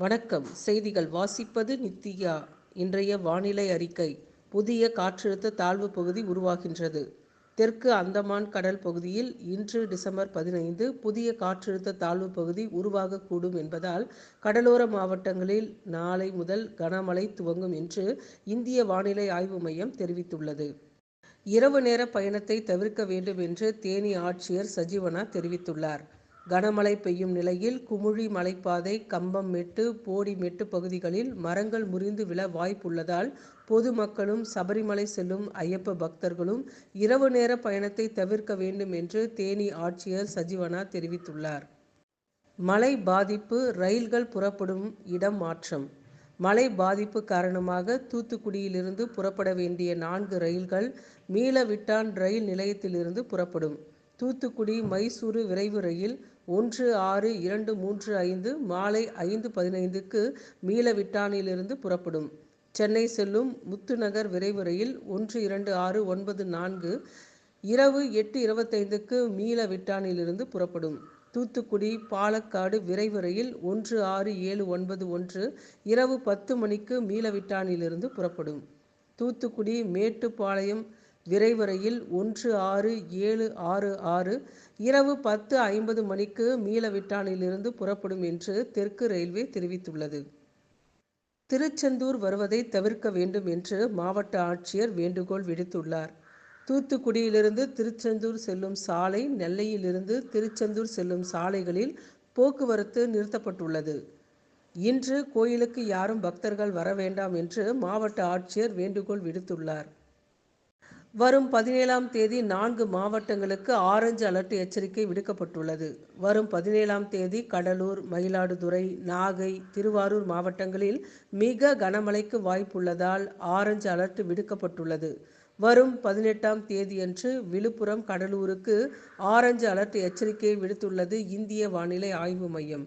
வணக்கம். செய்திகள் வாசிப்பது நித்யா. இன்றைய வானிலை அறிக்கை. புதிய காற்றழுத்த தாழ்வு பகுதி உருவாகின்றது. தெற்கு அந்தமான் கடல் பகுதியில் இன்று டிசம்பர் பதினைந்து புதிய காற்றழுத்த தாழ்வு பகுதி உருவாகக்கூடும் என்பதால் கடலோர மாவட்டங்களில் நாளை முதல் கனமழை துவங்கும் என்று இந்திய வானிலை ஆய்வு மையம் தெரிவித்துள்ளது. இரவு நேர பயணத்தை தவிர்க்க வேண்டும் என்று தேனி ஆட்சியர் சஜீவனா தெரிவித்துள்ளார். கனமழை பெய்யும் நிலையில் குமுழி மலைப்பாதை கம்பம் மெட்டு போடி மெட்டு பகுதிகளில் மரங்கள் முறிந்து விழ வாய்ப்புள்ளதால் பொதுமக்களும் சபரிமலை செல்லும் ஐயப்ப பக்தர்களும் இரவு நேர பயணத்தை தவிர்க்க வேண்டும் என்று தேனி ஆட்சியர் சஜீவனா தெரிவித்துள்ளார். மழை பாதிப்பு ரயில்கள் புறப்படும் இடம் மாற்றம். மழை பாதிப்பு காரணமாக தூத்துக்குடியிலிருந்து புறப்பட வேண்டிய நான்கு ரயில்கள் மீளவிட்டான் ரயில் நிலையத்திலிருந்து புறப்படும். தூத்துக்குடி மைசூரு விரைவு ரயில் ஒன்று ஆறு இரண்டு மூன்று ஐந்து மாலை ஐந்து பதினைந்துக்கு மீளவிட்டானிலிருந்து புறப்படும். சென்னை செல்லும் முத்துநகர் விரைவு ரயில் ஒன்று இரண்டு ஆறு ஒன்பது நான்கு இரவு எட்டு இருபத்தைந்துக்கு மீளவிட்டானிலிருந்து புறப்படும். தூத்துக்குடி பாலக்காடு விரைவு ரயில் ஒன்று ஆறு ஏழு ஒன்பது ஒன்று இரவு பத்து மணிக்கு மீளவிட்டானிலிருந்து புறப்படும். தூத்துக்குடி மேட்டுப்பாளையம் விரைவுரையில் ஒன்று ஆறு ஏழு ஆறு ஆறு இரவு பத்து ஐம்பது மணிக்கு மீளவிட்டானிலிருந்து புறப்படும் என்று தெற்கு ரயில்வே தெரிவித்துள்ளது. திருச்செந்தூர் வருவதை தவிர்க்க வேண்டும் என்று மாவட்ட ஆட்சியர் வேண்டுகோள் விடுத்துள்ளார். தூத்துக்குடியிலிருந்து திருச்செந்தூர் செல்லும் சாலை நெல்லையிலிருந்து திருச்செந்தூர் செல்லும் சாலைகளில் போக்குவரத்து நிறுத்தப்பட்டுள்ளது. இன்று கோயிலுக்கு யாரும் பக்தர்கள் வர வேண்டாம் என்று மாவட்ட ஆட்சியர் வேண்டுகோள் விடுத்துள்ளார். வரும் பதினேழாம் தேதி நான்கு மாவட்டங்களுக்கு ஆரஞ்சு அலர்ட் எச்சரிக்கை விடுக்கப்பட்டுள்ளது. வரும் பதினேழாம் தேதி கடலூர் மயிலாடுதுறை நாகை திருவாரூர் மாவட்டங்களில் மிக கனமழைக்கு வாய்ப்புள்ளதால் ஆரஞ்சு அலர்ட் விடுக்கப்பட்டுள்ளது. வரும் பதினெட்டாம் தேதியன்று விழுப்புரம் கடலூருக்கு ஆரஞ்சு அலர்ட் எச்சரிக்கை விடுத்துள்ளது இந்திய வானிலை ஆய்வு மையம்.